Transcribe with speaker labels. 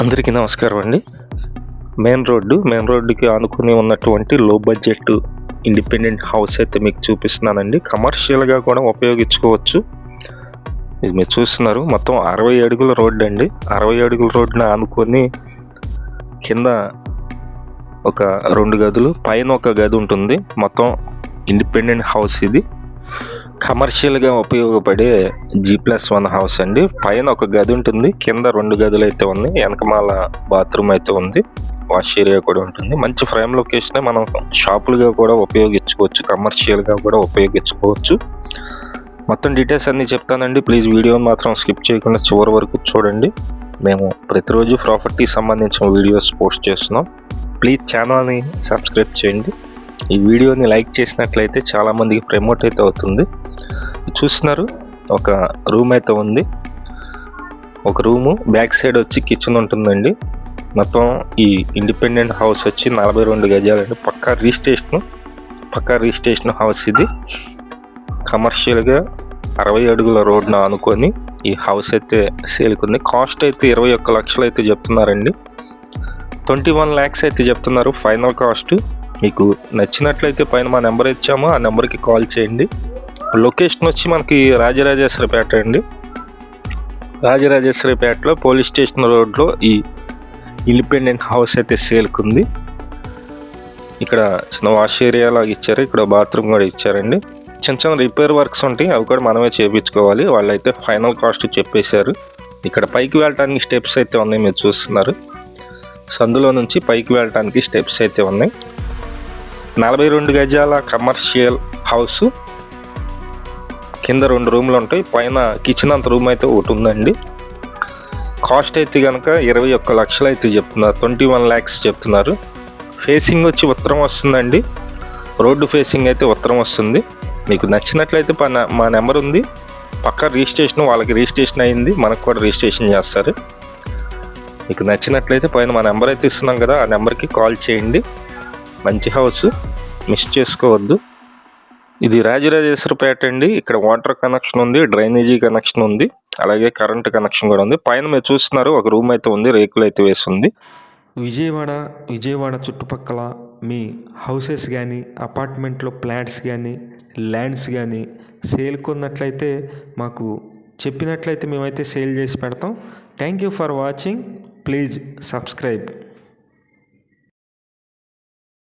Speaker 1: అందరికీ నమస్కారం అండి. మెయిన్ రోడ్డు మెయిన్ రోడ్డుకి ఆనుకుని ఉన్నటువంటి లో బడ్జెట్ ఇండిపెండెంట్ హౌస్ అయితే మీకు చూపిస్తున్నానండి. కమర్షియల్గా కూడా ఉపయోగించుకోవచ్చు. ఇది మీరు చూస్తున్నారు మొత్తం అరవై అడుగుల రోడ్డు అండి. అరవై అడుగుల రోడ్డుని ఆనుకొని కింద ఒక రెండు గదులు పైన ఒక గది ఉంటుంది. మొత్తం ఇండిపెండెంట్ హౌస్ ఇది. కమర్షియల్గా ఉపయోగపడే జీ ప్లస్ వన్ హౌస్ అండి. పైన ఒక గది ఉంటుంది. కింద రెండు గదులు అయితే ఉంది వెనకమాల బాత్రూమ్ అయితే ఉంది. వాష్ ఏరియా కూడా ఉంటుంది. మంచి ఫ్రేమ్ లొకేషనే మనం షాపులుగా కూడా ఉపయోగించుకోవచ్చు. కమర్షియల్గా కూడా ఉపయోగించుకోవచ్చు. మొత్తం డీటెయిల్స్ అన్నీ చెప్తానండి. ప్లీజ్ వీడియోని మాత్రం స్కిప్ చేయకుండా చివరి వరకు చూడండి. మేము ప్రతిరోజు ప్రాపర్టీ సంబంధించిన వీడియోస్ పోస్ట్ చేస్తున్నాం. ప్లీజ్ ఛానల్ని సబ్స్క్రైబ్ చేయండి. ఈ వీడియోని లైక్ చేసినట్లయితే చాలామందికి ప్రమోట్ అయితే అవుతుంది. చూస్తున్నారు ఒక రూమ్ అయితే ఉంది. ఒక రూము బ్యాక్ సైడ్ వచ్చి కిచెన్ ఉంటుందండి. మొత్తం ఈ ఇండిపెండెంట్ హౌస్ వచ్చి నలభై రెండు గజాలండి. పక్కా రిజిస్ట్రేషన్ పక్కా రిజిస్ట్రేషన్ హౌస్ ఇది. కమర్షియల్గా అరవై అడుగుల రోడ్న ఆనుకొని ఈ హౌస్ అయితే సేల్కుంది. కాస్ట్ అయితే ఇరవై ఒక్క లక్షలు అయితే చెప్తున్నారండి. ట్వంటీ వన్ ల్యాక్స్ అయితే చెప్తున్నారు ఫైనల్ కాస్ట్. మీకు నచ్చినట్లయితే పైన మా నెంబర్ ఇచ్చాము. ఆ నెంబర్కి కాల్ చేయండి. లొకేషన్ వచ్చి మనకి రాజరాజేశ్వరిపేట అండి. రాజరాజేశ్వరిపేటలో పోలీస్ స్టేషన్ రోడ్లో ఈ ఇండిపెండెంట్ హౌస్ అయితే సేల్కుంది. ఇక్కడ చిన్న వాష్ ఏరియా లాగా ఇచ్చారు. ఇక్కడ బాత్రూమ్ కూడా ఇచ్చారండి. చిన్న చిన్న రిపేర్ వర్క్స్ ఉంటాయి. అవి కూడా మనమే చేయించుకోవాలి వాళ్ళైతే ఫైనల్ కాస్ట్ చెప్పేశారు. ఇక్కడ పైకి వెళ్ళటానికి స్టెప్స్ అయితే ఉన్నాయి మీరు చూస్తున్నారు. సందులో నుంచి పైకి వెళ్ళటానికి స్టెప్స్ అయితే ఉన్నాయి. నలభై రెండు గజాల కమర్షియల్ హౌస్. కింద రెండు రూమ్లు ఉంటాయి. పైన కిచెన్ అంత రూమ్ అయితే ఒకటి ఉందండి. కాస్ట్ అయితే కనుక ఇరవై ఒక్క లక్షలు అయితే చెప్తున్నారు. ట్వంటీ వన్ ల్యాక్స్ చెప్తున్నారు. ఫేసింగ్ వచ్చి ఉత్తరం వస్తుందండి. రోడ్డు ఫేసింగ్ అయితే ఉత్తరం వస్తుంది. మీకు నచ్చినట్లయితే ప- మా నెంబర్ ఉంది. పక్క రిజిస్ట్రేషన్ వాళ్ళకి రిజిస్ట్రేషన్ అయింది. మనకు కూడా రిజిస్ట్రేషన్ చేస్తారు. మీకు నచ్చినట్లయితే పైన మా నెంబర్ అయితే ఇస్తున్నాం కదా. ఆ నెంబర్కి కాల్ చేయండి. మంచి హౌస్. మిస్ చేసుకోవద్దు. ఇది రాజరాజేశ్వరపేట అండి. ఇక్కడ వాటర్ కనెక్షన్ ఉంది డ్రైనేజీ కనెక్షన్ ఉంది అలాగే కరెంట్ కనెక్షన్ కూడా ఉంది. పైన మీరు చూస్తున్నారు ఒక రూమ్ అయితే ఉంది రేకులు అయితే వేసి ఉంది.
Speaker 2: విజయవాడ విజయవాడ చుట్టుపక్కల మీ హౌసెస్ కానీ అపార్ట్మెంట్లో ప్లాట్స్ కానీ ల్యాండ్స్ కానీ సేల్ కొన్నట్లయితే మాకు చెప్పినట్లయితే మేమైతే సేల్ చేసి పెడతాం. Thank you for watching please subscribe